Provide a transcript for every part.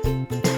এই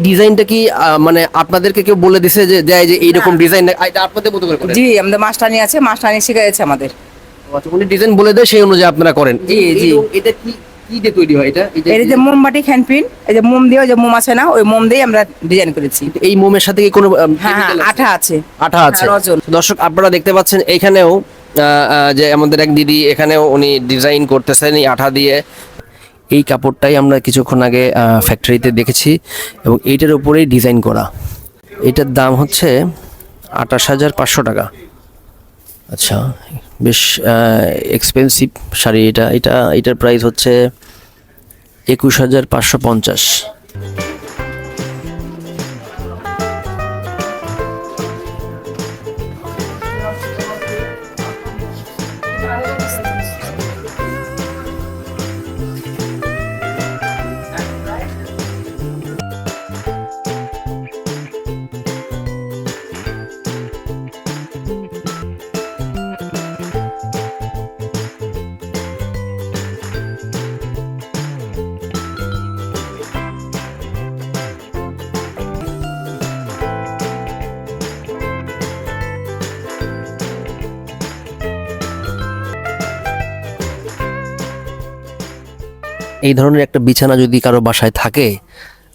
ডিজাইনটা কি মানে আপনাদেরকে কেউ বলে দিছে যে দেয় যে এইরকম ডিজাইন এটা আপনাদের মতো করে জি আমাদের মাস্টারনি আছে মাস্টারনি শিখাইছে আমাদের। আচ্ছা, উনি ডিজাইন বলে দেয় সেই অনুযায়ী আপনারা করেন। জি, জি। এটা কি কি দিয়ে তৈরি হয় এটা? এই যে- মোমবাটি হ্যান্ডপিন এই যে মোম দিয়ে যে মোম আছে না ওই মোম দিয়ে আমরা ডিজাইন করেছি। এই মোমের সাথে কি কোনো হ্যাঁ হ্যাঁ? আঠা আছে। আঠা আছে। দর্শক আপনারা দেখতে পাচ্ছেন এখানেও যে আমাদের এক দিদি এখানেও উনি ডিজাইন করতেছেন এই আঠা দিয়ে। এই কাপড়টাই আমরা কিছুক্ষণ আগে ফ্যাক্টরিতে দেখেছি এবং এইটার উপরেই ডিজাইন করা। এটার দাম হচ্ছে আঠাশ হাজার পাঁচশো টাকা। আচ্ছা বেশ এক্সপেন্সিভ শাড়ি এটা। এটা, এটার প্রাইস হচ্ছে একুশ হাজার পাঁচশো পঞ্চাশ। এই ধরনের একটা বিছানা যদি কারও বাসায় থাকে,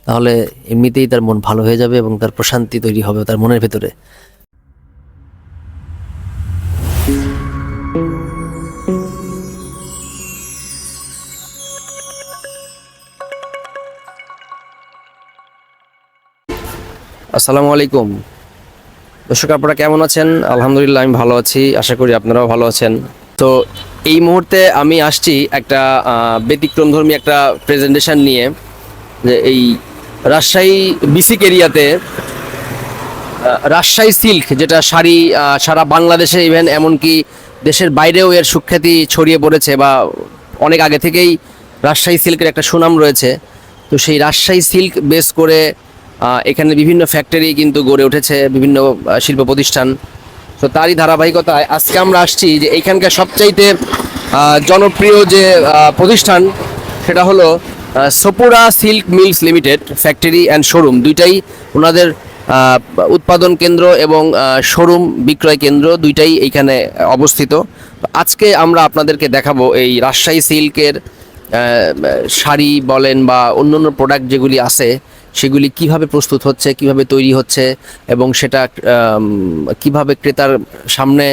তাহলে এমনিতেই তার মন ভালো হয়ে যাবে এবং তার প্রশান্তি তৈরি হবে তার মনের ভেতরে। আসসালামু আলাইকুম। দর্শক, আপনারা কেমন আছেন? আলহামদুলিল্লাহ, আমি ভালো আছি। আশা করি আপনারাও ভালো আছেন। তো এই মুহূর্তে আমি আসছি একটা ব্যতিক্রমধর্মী একটা প্রেজেন্টেশন নিয়ে, যে এই রাজশাহী বিসিক এরিয়াতে রাজশাহী সিল্ক যেটা শাড়ি সারা বাংলাদেশে ইভেন এমনকি দেশের বাইরেও এর সুখ্যাতি ছড়িয়ে পড়েছে বা অনেক আগে থেকেই রাজশাহী সিল্কের একটা সুনাম রয়েছে। তো সেই রাজশাহী সিল্ক বেস করে এখানে বিভিন্ন ফ্যাক্টরি কিন্তু গড়ে উঠেছে, বিভিন্ন শিল্প প্রতিষ্ঠান। তো তারই ধারাবাহিকতায় আজকে আমরা আসছি যে এইখানকার সবচাইতে জনপ্রিয় যে প্রতিষ্ঠান সেটা হলো Sapura silk mills limited factory and showroom দুইটাই ওনাদের উৎপাদন কেন্দ্র এবং শোরুম বিক্রয় কেন্দ্র দুইটাই এইখানে অবস্থিত। আজকে আমরা আপনাদেরকে দেখাবো এই রাজশাহী সিল্কের শাড়ি বলেন বা অন্য অন্য প্রোডাক্ট যেগুলি আছে, সেগুলি কীভাবে প্রস্তুত হচ্ছে, কীভাবে তৈরি হচ্ছে এবং সেটা কীভাবে ক্রেতার সামনে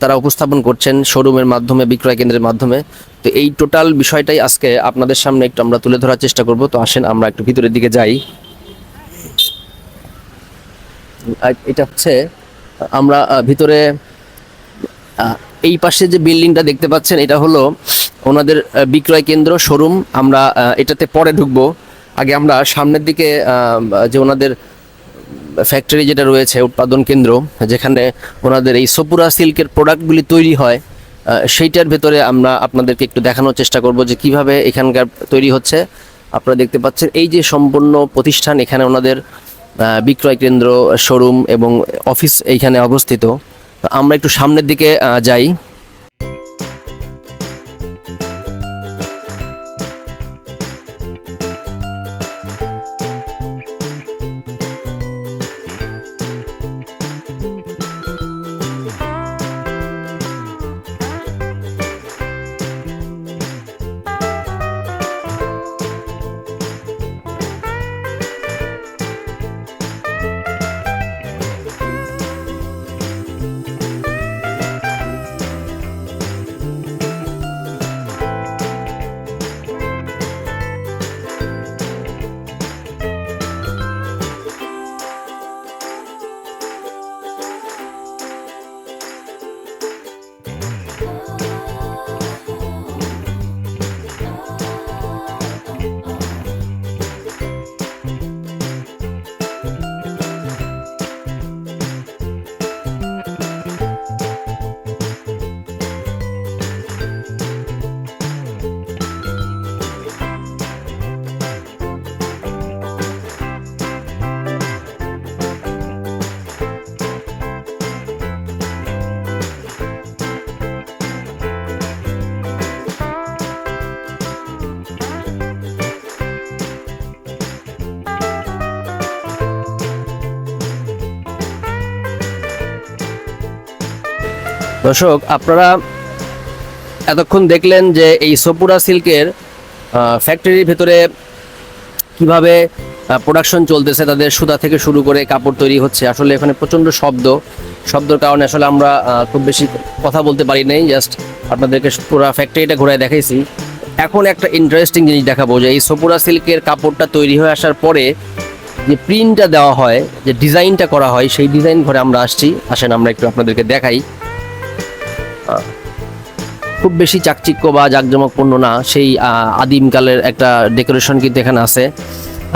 তারা উপস্থাপন করছেন শোরুমের মাধ্যমে, বিক্রয় কেন্দ্রের মাধ্যমে। তো এই টোটাল বিষয়টাই আজকে আপনাদের সামনে একটু আমরা তুলে ধরার চেষ্টা করব। তো আসেন, আমরা একটু ভিতরের দিকে যাই। এটা হচ্ছে, আমরা ভিতরে এই পাশে যে বিল্ডিংটা দেখতে পাচ্ছেন, এটা হলো ওনাদের বিক্রয় কেন্দ্র, শোরুম। আমরা এটাতে পরে ঢুকবো। আগে আমরা সামনের দিকে যে ওনাদের ফ্যাক্টরি যেটা রয়েছে, উৎপাদন কেন্দ্র, যেখানে ওনাদের এই সপুরা সিল্কের প্রোডাক্টগুলি তৈরি হয় সেইটার ভেতরে আমরা আপনাদেরকে একটু দেখানোর চেষ্টা করব যে কীভাবে এখানকার তৈরি হচ্ছে। আপনারা দেখতে পাচ্ছেন, এই যে সম্পূর্ণ প্রতিষ্ঠান এখানে ওনাদের বিক্রয় কেন্দ্র, শোরুম এবং অফিস এইখানে অবস্থিত। আমরা একটু সামনের দিকে যাই। দর্শক, আপনারা এতক্ষণ দেখলেন যে এই সপুরা সিল্কের ফ্যাক্টরির ভেতরে কীভাবে প্রোডাকশন চলতেছে, তাদের সুতা থেকে শুরু করে কাপড় তৈরি হচ্ছে। আসলে এখানে প্রচণ্ড শব্দ। শব্দের কারণে আসলে আমরা খুব বেশি কথা বলতে পারি নাই জাস্ট আপনাদেরকে পুরো ফ্যাক্টরিটা ঘোরায় দেখাইছি। এখন একটা ইন্টারেস্টিং জিনিস দেখাবো, যে এই সপুরা সিল্কের কাপড়টা তৈরি হয়ে আসার পরে যে প্রিন্টটা দেওয়া হয়, যে ডিজাইনটা করা হয়, সেই ডিজাইন ঘরে আমরা আসছি। আসেন আমরা একটু আপনাদেরকে দেখাই। খুব বেশি চাকচিক্য বা জাঁকজমকপূর্ণ না। সেই আদিমকালের একটা ডেকোরেশন কিন্তু এখানে আছে।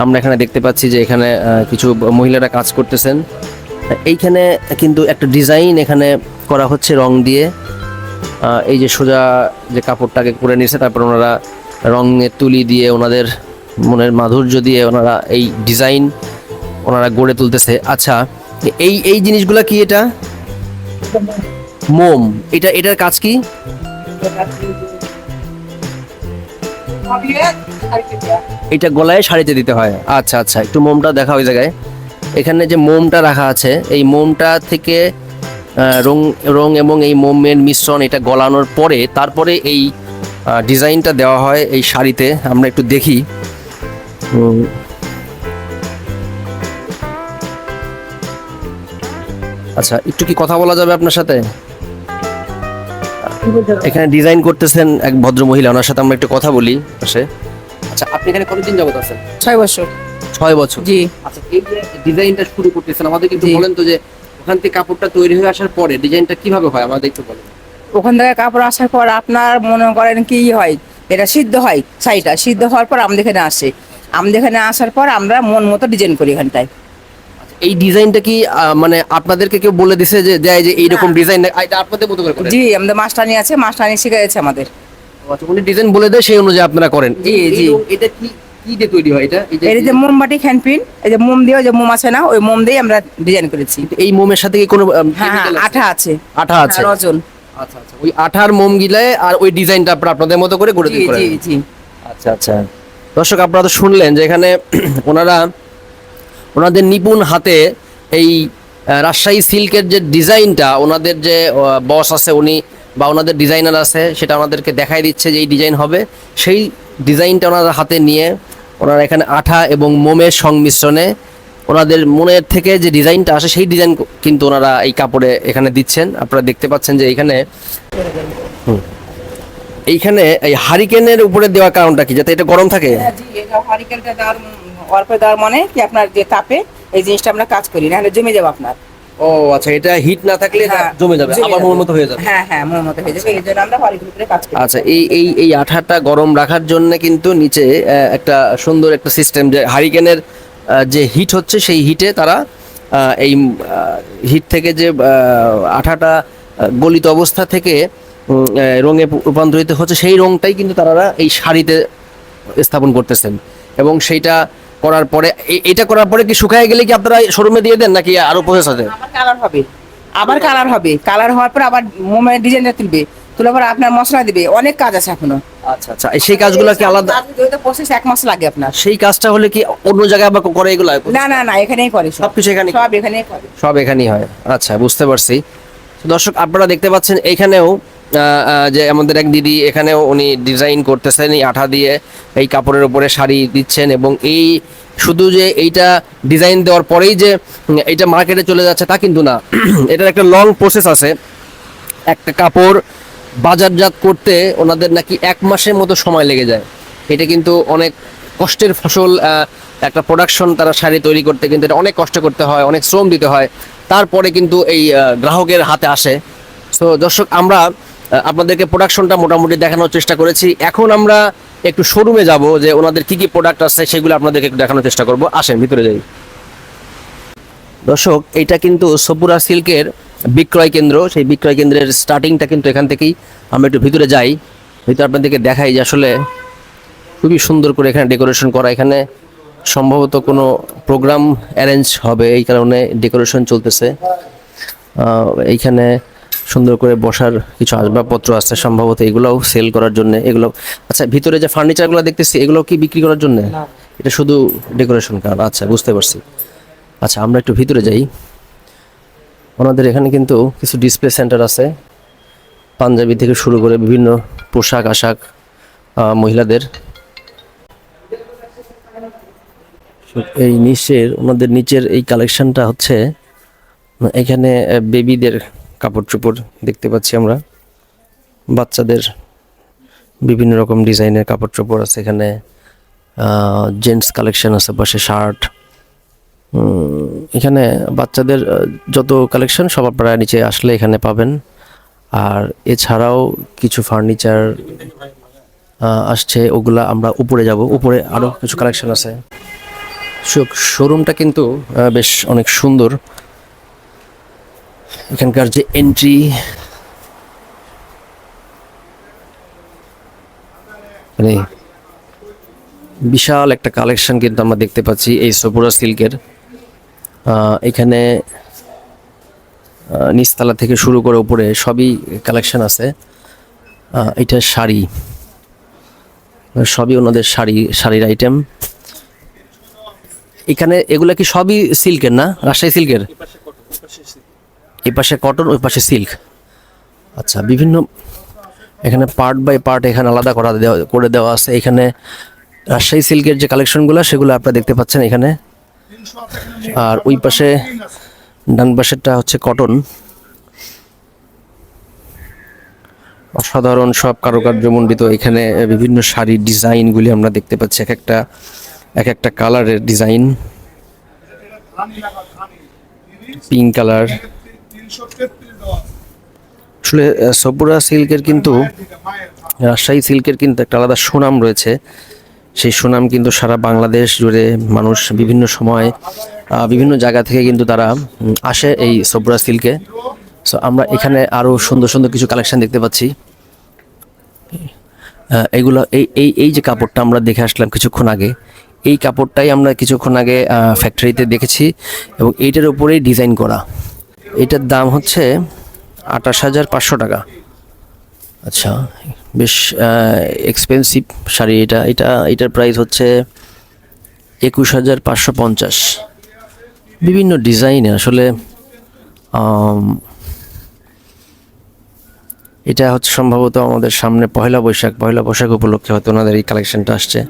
আমরা এখানে দেখতে পাচ্ছি যে এখানে কিছু মহিলারা কাজ করতেছেন। এইখানে কিন্তু একটা ডিজাইন এখানে করা হচ্ছে রং দিয়ে। এই যে সোজা যে কাপড়টাকে করে নিয়েছে তারপর ওনারা রঙে তুলি দিয়ে ওনাদের মনের মাধুর্য দিয়ে ওনারা এই ডিজাইন ওনারা গড়ে তুলতেছে। আচ্ছা এই এই জিনিসগুলা কি এটা? মোম, এটা, এটার কাজ কি? এটা গলায় শাড়িতে দিতে হয়। আচ্ছা আচ্ছা একটু মোমটা দেখা ওই জায়গায়। এখানে যে মোমটা রাখা আছে, এই মোমটা থেকে রং রং এবং এই মোমের মিশ্রণ এটা গলানোর পরে, তারপরে এই ডিজাইনটা দেওয়া হয় এই শাড়িতে। আমরা একটু দেখি। আচ্ছা একটু কি কথা বলা যাবে আপনার সাথে? এখানে ডিজাইন করতেছেন এক ভদ্র মহিলা ওনার সাথে আমরা একটু কথা বলি পাশে। আচ্ছা আপনি এখানে কতদিন যাবত আছেন? ছয় বছর। ছয় বছর? জি। আচ্ছা এই যে ডিজাইনটা শুরু করতেছেন আমাদের একটু বলেন তো যে ওখান থেকে কাপড়টা তৈরি হয়ে আসার পরে ডিজাইনটা কীভাবে হয় আমাদের একটু বলেন। ওখান থেকে কাপড় আসার পর আপনার মনে করেন কি হয় এটা সিদ্ধ হয় শাড়িটা সিদ্ধ হওয়ার পর আমাদের এখানে আসে। আমাদের এখানে আসার পর আমরা মন মতো ডিজাইন করি এখানটায়। এই ডিজাইনটা কি মানে আপনাদেরকে কেউ বলে দিছে যে দেয় যে এইরকম ডিজাইন এটা আপনাদের মতো করে জি আমাদের মাস্টারনি আছে মাস্টারনি শিখেছে আমাদের। আচ্ছা উনি ডিজাইন বলে দেয় সেই অনুযায়ী আপনারা করেন। জি, জি। এটা কি কি দিয়ে তৈরি হয় এটা? এই যে- মোমবাটি হ্যান্ডপিন এই যে মোম দিয়ে ওই যে মোম আছে না ওই মোম দিয়ে আমরা ডিজাইন করেছি। এই মোমের সাথে কি কোনো হ্যাঁ হ্যাঁ? আঠা আছে। আঠা আছে। হ্যাঁ, রজন আচ্ছা আচ্ছা ওই আঠার মোম গিলায় আর ওই ডিজাইনটা আপনারা আপনাদের মতো করে করে জি দিতে জি জি। আচ্ছা আচ্ছা। দর্শক আপনারা তো শুনলেন যে এখানে ওনারা ওনাদের নিপুণ হাতে এই রাজশাহী সিল্কের যে ডিজাইনটা, ওনাদের যে বস আছে উনি বা ওনাদের ডিজাইনার আছে, সেটা ওনাদেরকে দেখাই দিচ্ছে যে এই ডিজাইন হবে। সেই ডিজাইনটা ওনারা হাতে নিয়ে ওনারা এখানে আঠা এবং মোমের সংমিশ্রণে ওনাদের মনের থেকে যে ডিজাইনটা আসে, সেই ডিজাইন কিন্তু ওনারা এই কাপড়ে এখানে দিচ্ছেন। আপনারা দেখতে পাচ্ছেন যে এখানে এইখানে এই হারিকেনের উপরে দেওয়ার কারণটা কি, যাতে এটা গরম থাকে? অল্প দেওয়ার মানে কি আপনার যে তাপে এই জিনিসটা আমরা কাজ করি নাহলে জমে যাবে আপনার। ও আচ্ছা এটা হিট না থাকলে হ্যাঁ, জমে যাবে আবার মন মতো হয়ে যাবে। হ্যাঁ হ্যাঁ মন মতো হয়ে যাবে এই জন্য আমরা হারিকেন উপরে কাজ করি। আচ্ছা এই এই এই আঠাটা গরম রাখার জন্য কিন্তু নিচে একটা সুন্দর একটা সিস্টেম যে হারিকেনের যে হিট হচ্ছে সেই হিটে তারা এই হিট থেকে যে আঠাটা গলিত অবস্থা থেকে রঙে রূপান্তরিত হচ্ছে সেই রংটাই কিন্তু তারা এই শাড়িতে স্থাপন করতেছেন। এবং সেইটা করার পরে এটা করার পরে কি শুকায় গেলে কি আপনারা শোরুমে দিয়ে দেন নাকি আরও প্রসেস আছে? আবার কালার হবে। আবার কালার হবে। কালার হওয়ার পর আবার মোমের ডিজাইনটা তুলবে। তোলার পর আপনার মশলা দিবে। অনেক কাজ আছে এখনও। আচ্ছা আচ্ছা। এই সেই কাজগুলো কি আলাদা প্রসেস এক মাস লাগে আপনার। সেই কাজটা হলে কি অন্য জায়গায় আবার করে এগুলো? না না না এখানেই করে সব। কিছু এখানে সব এখানেই করে। সব এখানেই হয়। আচ্ছা বুঝতে পারছি। দর্শক আপনারা দেখতে পাচ্ছেন এখানেও যে আমাদের এক দিদি এখানেও উনি ডিজাইন করতেছেন, এই আঠা দিয়ে এই কাপড়ের উপরে শাড়ি দিচ্ছেন এবং এই শুধু যে এইটা ডিজাইন দেওয়ার পরেই যে এইটা মার্কেটে চলে যাচ্ছে তা কিন্তু না। এটার একটা লং প্রসেস আছে। একটা কাপড় বাজারজাত করতে ওনাদের নাকি এক মাসের মতো সময় লেগে যায়। এটা কিন্তু অনেক কষ্টের ফসল একটা প্রোডাকশন তারা শাড়ি তৈরি করতে কিন্তু এটা অনেক কষ্ট করতে হয়, অনেক শ্রম দিতে হয়। তারপরে কিন্তু এই গ্রাহকের হাতে আসে। সো দর্শক, আমরা আপনাদেরকে প্রোডাকশনটা মোটামুটি দেখানোর চেষ্টা করেছি। এখন আমরা একটু শোরুমে যাব যে ওনাদের কি কি প্রোডাক্ট আছে সেগুলো আপনাদেরকে একটু দেখানোর চেষ্টা করব। আসেন, ভিতরে যাই। দর্শক, এটা কিন্তু সপুরা সিল্কের বিক্রয় কেন্দ্র। সেই বিক্রয় কেন্দ্রের স্টার্টিংটা কিন্তু এখান থেকেই আমরা একটু ভিতরে যাই। ভিতরে আপনাদেরকে দেখাই যে আসলে খুবই সুন্দর করে এখানে ডেকোরেশন করা। এখানে সম্ভবত কোনো প্রোগ্রাম অ্যারেঞ্জ হবে। এই কারণে ডেকোরেশন চলতেছে। এইখানে সুন্দর করে বসার কিছু আসবাবপত্র আছে সম্ভবত এগুলোও সেল করার জন্য। এগুলো আচ্ছা ভিতরে যে ফার্নিচারগুলো দেখতেছি এগুলো কি বিক্রি করার জন্য? এটা শুধু ডেকোরেশন কার আচ্ছা বুঝতে পারছি। আচ্ছা আমরা একটু ভিতরে যাই। ওনাদের এখানে কিন্তু কিছু ডিসপ্লে সেন্টার আছে। পাঞ্জাবি থেকে শুরু করে বিভিন্ন পোশাক আশাক মহিলাদের। এই নিচের ওনাদের নিচের এই কালেকশনটা হচ্ছে এখানে বেবিদের কাপড় চোপড় দেখতে পাচ্ছি আমরা। বাচ্চাদের বিভিন্ন রকম ডিজাইনের কাপড় চোপড় আছে এখানে। জেন্টস কালেকশন আছে, পাশে শার্ট এখানে বাচ্চাদের যত কালেকশন সব আপনারা নিচে আসলে এখানে পাবেন। আর এছাড়াও কিছু ফার্নিচার আসছে, ওগুলা আমরা উপরে যাব। উপরে আরও কিছু কালেকশন আছে। শোরুমটা কিন্তু বেশ অনেক সুন্দর। এখানকার যে এন্ট্রি মানে বিশাল একটা কালেকশন কিন্তু আমরা দেখতে পাচ্ছি এই সপুরা সিল্কের এখানে নিচতলা থেকে শুরু করে উপরে সবই কালেকশন আছে। এটা শাড়ি। সবই ওনাদের শাড়ি, শাড়ির আইটেম এখানে এগুলা কি সবই সিল্কের না? রাজশাহী সিল্কের এই পাশে কটন ওই পাশে সিল্ক আচ্ছা বিভিন্ন এখানে পার্ট বাই পার্ট এখানে আলাদা করা দেওয়া, করে দেওয়া আছে। এখানে রাজশাহী সিল্কের যে কালেকশনগুলো সেগুলো আপনারা দেখতে পাচ্ছেন এখানে। আর ওই পাশে, ডান পাশেরটা হচ্ছে কটন অসাধারণ সব কারুকার্যমণ্ডিত এখানে, বিভিন্ন শাড়ির ডিজাইনগুলি আমরা দেখতে পাচ্ছি। এক একটা এক একটা কালারের ডিজাইন। পিঙ্ক কালার আসলে সপুরা সিল্কের কিন্তু, রাজশাহী সিল্কের কিন্তু একটা আলাদা সুনাম রয়েছে। সেই সুনাম কিন্তু সারা বাংলাদেশ জুড়ে মানুষ বিভিন্ন সময় বিভিন্ন জায়গা থেকে কিন্তু তারা আসে এই সপুরা সিল্কে। সো আমরা এখানে আরও সুন্দর সুন্দর কিছু কালেকশন দেখতে পাচ্ছি। এগুলো, এই এই এই যে কাপড়টা আমরা দেখে আসলাম কিছুক্ষণ আগে, এই কাপড়টাই আমরা কিছুক্ষণ আগে ফ্যাক্টরিতে দেখেছি এবং এইটার উপরেই ডিজাইন করা। এটার দাম হচ্ছে আঠাশ হাজার পাঁচশো টাকা। আচ্ছা। বেশ এক্সপেন্সিভ শাড়ি এটা। এটা এটার প্রাইস হচ্ছে একুশ হাজার পাঁচশো পঞ্চাশ। বিভিন্ন ডিজাইনে আসলে এটা হচ্ছে সম্ভবত আমাদের সামনে পয়লা বৈশাখ। পয়লা বৈশাখ উপলক্ষে হয়তো ওনাদের এই কালেকশানটা আসছে।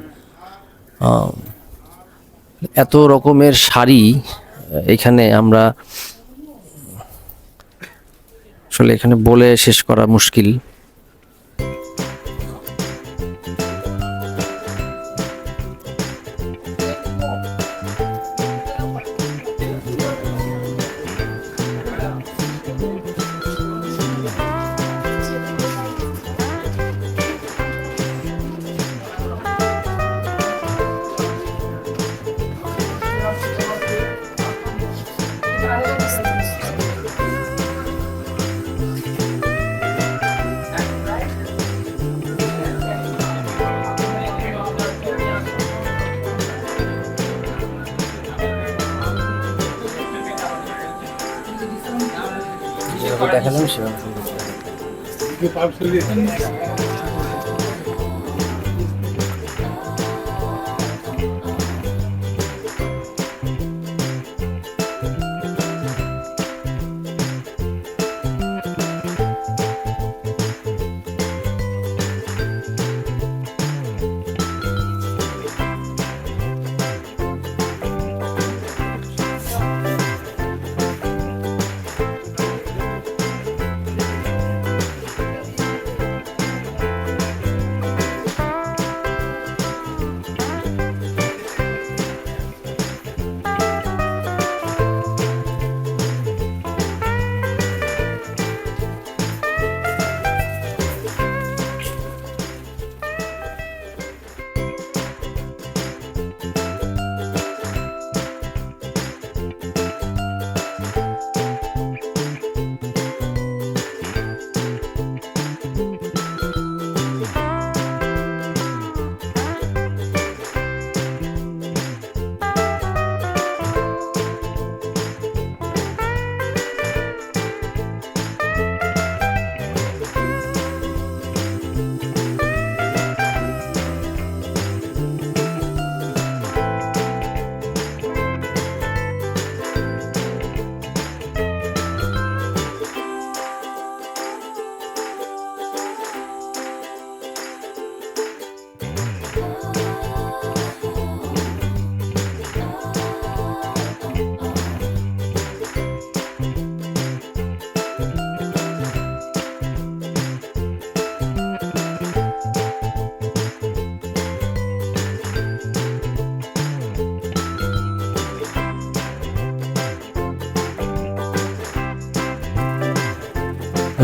এত রকমের শাড়ি এখানে আমরা আসলে এখানে বলে শেষ করা মুশকিল। Yakalamış ya. Yok abi.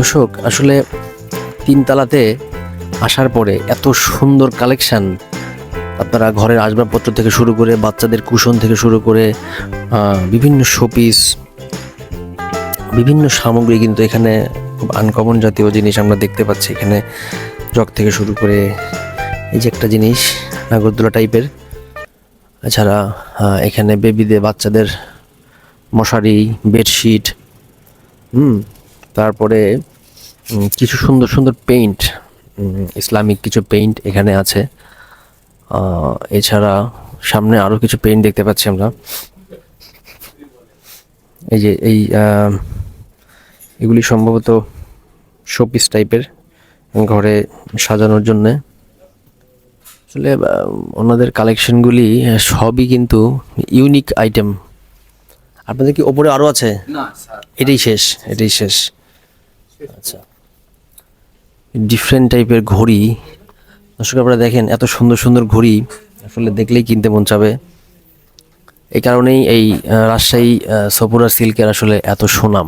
দর্শক, আসলে তিনতলাতে আসার পরে এত সুন্দর কালেকশান আপনারা ঘরের আসবাবপত্র থেকে শুরু করে বাচ্চাদের কুশন থেকে শুরু করে বিভিন্ন শোপিস বিভিন্ন সামগ্রী কিন্তু এখানে আনকমন জাতীয় জিনিস আমরা দেখতে পাচ্ছি। এখানে জগ থেকে শুরু করে এই যে একটা জিনিস, নাগরদোলা টাইপের এছাড়া এখানে বেবিদের বাচ্চাদের মশারি বেডশিট হুম, তারপরে কিছু সুন্দর সুন্দর পেইন্ট ইসলামিক কিছু পেইন্ট এখানে আছে। এছাড়া সামনে আরও কিছু পেইন্ট দেখতে পাচ্ছি আমরা। এই যে এই এগুলি সম্ভবত শোপিস টাইপের ঘরে সাজানোর জন্যে। আসলে ওনাদের কালেকশনগুলি সবই কিন্তু ইউনিক আইটেম আপনাদের কি ওপরে আরও আছে? এটাই শেষ এটাই শেষ। আচ্ছা। ডিফারেন্ট টাইপের ঘড়ি। দর্শক আপনারা দেখেন, এত সুন্দর সুন্দর ঘড়ি আসলে দেখলেই কিনতে মন চাবে। এই কারণেই এই রাজশাহী সপুরা সিল্কের আসলে এত সুনাম।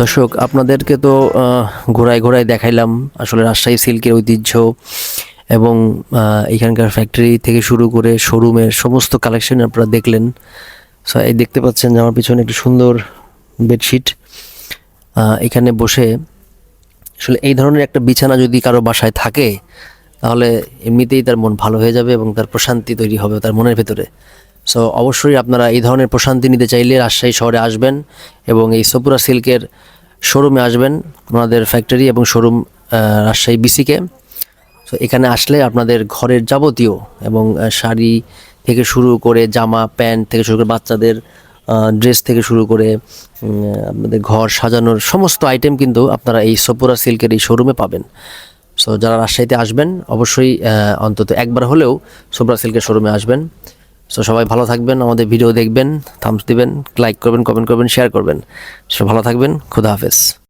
দর্শক, আপনাদেরকে তো ঘোরায় ঘোরায় দেখাইলাম। আসলে রাজশাহী সিল্কের ঐতিহ্য এবং এখানকার ফ্যাক্টরি থেকে শুরু করে শোরুমের সমস্ত কালেকশন আপনারা দেখলেন। সো এই দেখতে পাচ্ছেন যে আমার পিছনে একটি সুন্দর বেডশিট এখানে বসে আসলে এই ধরনের একটা বিছানা যদি কারও বাসায় থাকে, তাহলে এমনিতেই তার মন ভালো হয়ে যাবে এবং তার প্রশান্তি তৈরি হবে তার মনের ভেতরে। সো অবশ্যই আপনারা এই ধরনের প্রশান্তি নিতে চাইলে রাজশাহী শহরে আসবেন এবং এই সপুরা সিল্কের শোরুমে আসবেন, ওনাদের ফ্যাক্টরি এবং শোরুম রাজশাহী বিসিকে সো এখানে আসলে আপনাদের ঘরের যাবতীয় এবং শাড়ি থেকে শুরু করে জামা, প্যান্ট থেকে শুরু করে বাচ্চাদের ড্রেস থেকে শুরু করে আপনাদের ঘর সাজানোর সমস্ত আইটেম কিন্তু আপনারা এই সপুরা সিল্কের এই শোরুমে পাবেন। সো যারা রাজশাহীতে আসবেন, অবশ্যই অন্তত একবার হলেও সপুরা সিল্কের শোরুমে আসবেন। সো সবাই ভালো থাকবেন, আমাদের ভিডিও দেখবেন থামস দিবেন লাইক করবেন কমেন্ট করবেন শেয়ার করবেন। সো ভালো থাকবেন, খুদা হাফেজ।